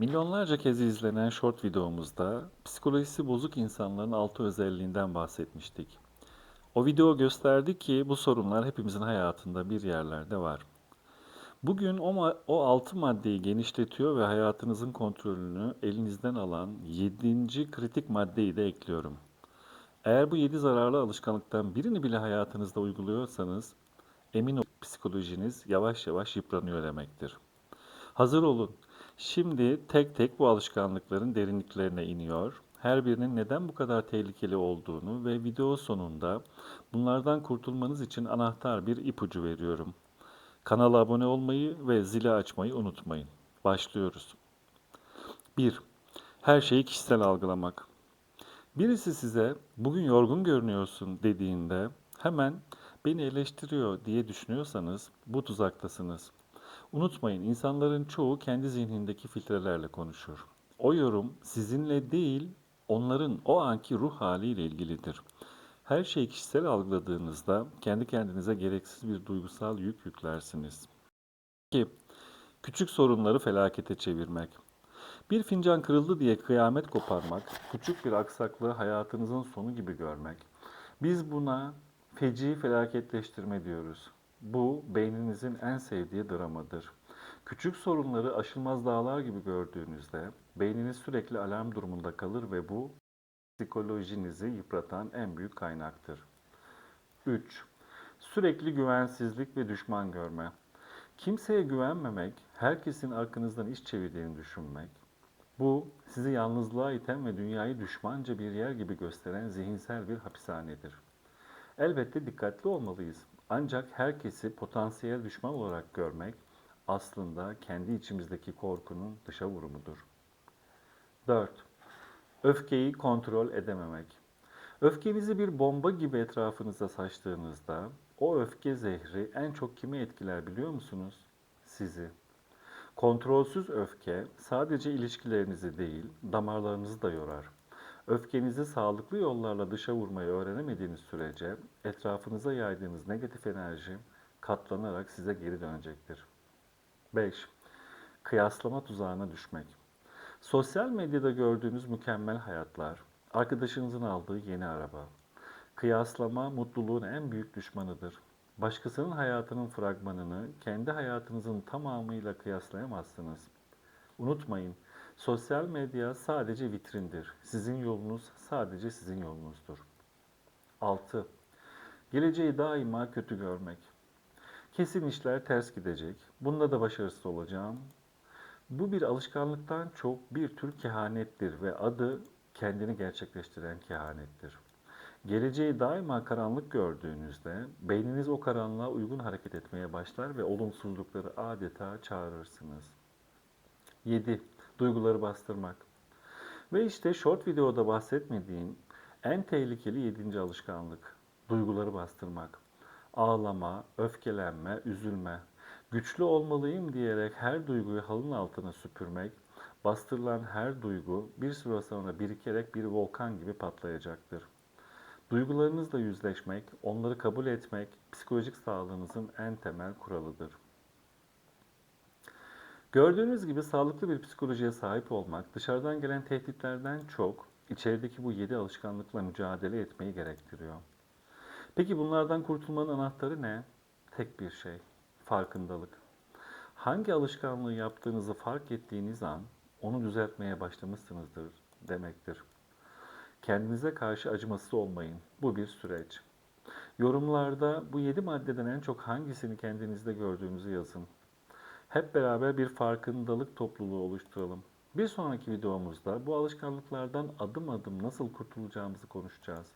Milyonlarca kez izlenen short videomuzda psikolojisi bozuk insanların altı özelliğinden bahsetmiştik. O video gösterdi ki bu sorunlar hepimizin hayatında bir yerlerde var. Bugün o, o altı maddeyi genişletiyor ve hayatınızın kontrolünü elinizden alan yedinci kritik maddeyi de ekliyorum. Eğer bu yedi zararlı alışkanlıktan birini bile hayatınızda uyguluyorsanız emin olun psikolojiniz yavaş yavaş yıpranıyor demektir. Hazır olun. Şimdi tek tek bu alışkanlıkların derinliklerine iniyor. Her birinin neden bu kadar tehlikeli olduğunu ve video sonunda bunlardan kurtulmanız için anahtar bir ipucu veriyorum. Kanala abone olmayı ve zili açmayı unutmayın. Başlıyoruz. 1. Her şeyi kişisel algılamak. Birisi size bugün yorgun görünüyorsun dediğinde hemen beni eleştiriyor diye düşünüyorsanız bu tuzaktasınız. Unutmayın insanların çoğu kendi zihnindeki filtrelerle konuşur. O yorum sizinle değil onların o anki ruh haliyle ilgilidir. Her şeyi kişisel algıladığınızda kendi kendinize gereksiz bir duygusal yük yüklersiniz. 2. Küçük sorunları felakete çevirmek. Bir fincan kırıldı diye kıyamet koparmak, küçük bir aksaklığı hayatınızın sonu gibi görmek. Biz buna feci felaketleştirme diyoruz. Bu beyninizin en sevdiği dramadır. Küçük sorunları aşılmaz dağlar gibi gördüğünüzde beyniniz sürekli alarm durumunda kalır ve bu psikolojinizi yıpratan en büyük kaynaktır. 3. Sürekli güvensizlik ve düşman görme. Kimseye güvenmemek, herkesin arkanızdan iş çevirdiğini düşünmek, bu sizi yalnızlığa iten ve dünyayı düşmanca bir yer gibi gösteren zihinsel bir hapishanedir. Elbette dikkatli olmalıyız. Ancak herkesi potansiyel düşman olarak görmek aslında kendi içimizdeki korkunun dışa vurumudur. 4. Öfkeyi kontrol edememek. Öfkenizi bir bomba gibi etrafınıza saçtığınızda o öfke zehri en çok kimi etkiler biliyor musunuz? Sizi. Kontrolsüz öfke sadece ilişkilerinizi değil, damarlarınızı da yorar. Öfkenizi sağlıklı yollarla dışa vurmayı öğrenemediğiniz sürece etrafınıza yaydığınız negatif enerji katlanarak size geri dönecektir. 5. Kıyaslama tuzağına düşmek. Sosyal medyada gördüğünüz mükemmel hayatlar, arkadaşınızın aldığı yeni araba. Kıyaslama mutluluğun en büyük düşmanıdır. Başkasının hayatının fragmanını kendi hayatınızın tamamıyla kıyaslayamazsınız. Unutmayın, sosyal medya sadece vitrindir. Sizin yolunuz sadece sizin yolunuzdur. 6. Geleceği daima kötü görmek. Kesin işler ters gidecek. Bunda da başarısız olacağım. Bu bir alışkanlıktan çok bir tür kehanettir ve adı kendini gerçekleştiren kehanettir. Geleceği daima karanlık gördüğünüzde beyniniz o karanlığa uygun hareket etmeye başlar ve olumsuzlukları adeta çağırırsınız. 7. Duyguları bastırmak. Ve işte short videoda bahsetmediğim en tehlikeli 7. alışkanlık. Duyguları bastırmak. Ağlama, öfkelenme, üzülme. Güçlü olmalıyım diyerek her duyguyu halının altına süpürmek, bastırılan her duygu bir süre sonra birikerek bir volkan gibi patlayacaktır. Duygularınızla yüzleşmek, onları kabul etmek psikolojik sağlığınızın en temel kuralıdır. Gördüğünüz gibi sağlıklı bir psikolojiye sahip olmak dışarıdan gelen tehditlerden çok içerideki bu yedi alışkanlıkla mücadele etmeyi gerektiriyor. Peki bunlardan kurtulmanın anahtarı ne? Tek bir şey, farkındalık. Hangi alışkanlığı yaptığınızı fark ettiğiniz an onu düzeltmeye başlamışsınızdır demektir. Kendinize karşı acımasız olmayın. Bu bir süreç. Yorumlarda bu yedi maddeden en çok hangisini kendinizde gördüğünüzü yazın. Hep beraber bir farkındalık topluluğu oluşturalım. Bir sonraki videomuzda bu alışkanlıklardan adım adım nasıl kurtulacağımızı konuşacağız.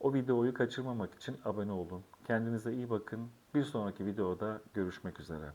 O videoyu kaçırmamak için abone olun. Kendinize iyi bakın. Bir sonraki videoda görüşmek üzere.